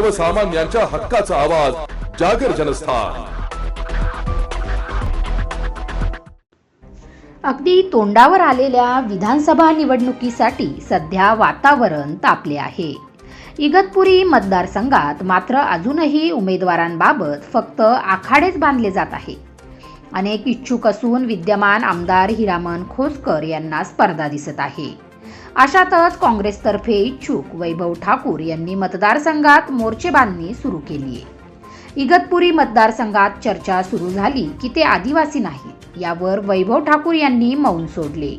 सर्वसामान्यांच्या हक्काचा आवाज जागर जनस्थान. अगदी तोंडावर आलेल्या विधानसभा निवडणुकीसाठी सध्या वातावरण तापले आहे. इगतपुरी मतदारसंघात मात्र अजूनही उमेदवारांबाबत फक्त आखाडेच बांधले जात आहे. अनेक इच्छुक असून विद्यमान आमदार हिरामन खोसकर यांना स्पर्धा दिसत आहे. अशातच काँग्रेसतर्फे इच्छुक वैभव ठाकूर यांनी मतदारसंघात मोर्चे बांधणी सुरू केली आहे. इगतपुरी मतदारसंघात चर्चा सुरू झाली की ते आदिवासी नाहीत यावर वैभव ठाकूर यांनी मौन सोडले.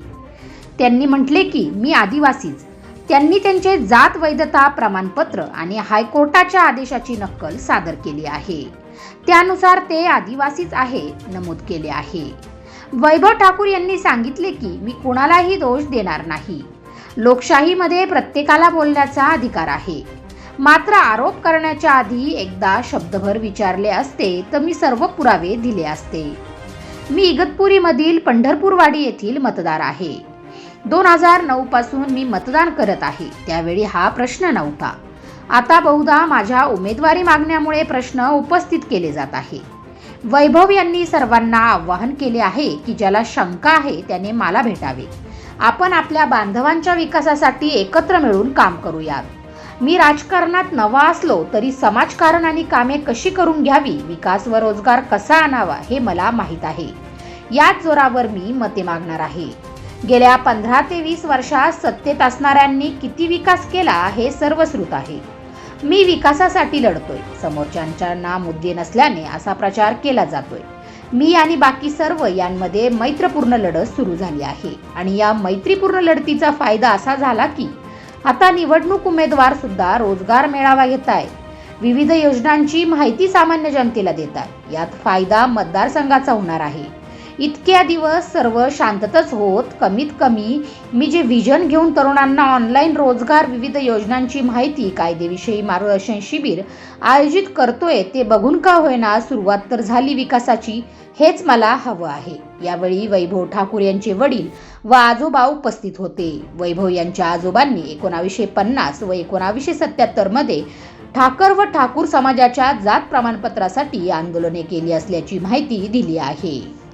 त्यांनी म्हटले की मी आदिवासीच. त्यांनी त्यांचे जात वैधता प्रमाणपत्र आणि हायकोर्टाच्या आदेशाची नक्कल सादर केली आहे. त्यानुसार ते आदिवासीच आहे नमूद केले आहे. वैभव ठाकूर यांनी सांगितले की मी कुणालाही दोष देणार नाही. लोकशाहीमध्ये प्रत्येकाला बोलण्याचा अधिकार आहे. मात्र आरोप करण्याच्या आधी एकदा शब्दभर विचारले असते तर मी सर्व पुरावे दिले असते. मी इगतपुरीमधील पंढरपूरवाडी येथील मतदार आहे. दोन हजार नऊ पासून मी मतदान करत आहे. त्यावेळी हा प्रश्न नव्हता. आता बहुधा माझ्या उमेदवारी मागण्यामुळे प्रश्न उपस्थित केले जात आहे. वैभव यांनी सर्वांना आवाहन केले आहे की ज्याला शंका आहे त्याने मला भेटावे. आपण आपल्या बांधवांच्या विकासासाठी एकत्र मिळून काम करूयात. मी राजकारणात नवा असलो तरी समाजकारण आणि कामे कशी करून घ्यावी विकास व रोजगार कसा आणावा हे मला माहीत आहे. याच जोरावर मी मते मागणार आहे. गेल्या पंधरा ते वीस वर्षात सत्तेत असणाऱ्यांनी किती विकास केला हे सर्वश्रुत आहे. मी विकासासाठी लढतोय. समोरच्यांच्या मुद्दे नसल्याने असा प्रचार केला जातोय. मी आणि बाकी सर्व यांमध्ये मैत्रपूर्ण लढत सुरू झाली आहे. आणि या मैत्रीपूर्ण लढतीचा फायदा असा झाला की आता निवडणूक उमेदवार सुद्धा रोजगार मेळावा घेत आहे विविध योजनांची माहिती सामान्य जनतेला देत आहे यात फायदा मतदारसंघाचा होणार आहे. इतक्या दिवस सर्व शांततच होत कमीत कमी मी जे व्हिजन घेऊन तरुणांना ऑनलाईन रोजगार विविध योजनांची माहिती कायदेविषयी मार्गदर्शन शिबिर आयोजित करतोय ते बघून का होईना सुरुवात तर झाली विकासाची हेच मला हवं आहे. यावेळी वैभव ठाकूर यांचे वडील व आजोबा उपस्थित होते. वैभव यांच्या आजोबांनी एकोणावीसशे पन्नास व एकोणावीसशे सत्याहत्तरमध्ये ठाकर व ठाकूर समाजाच्या जात प्रमाणपत्रासाठी आंदोलने केली असल्याची माहिती दिली आहे.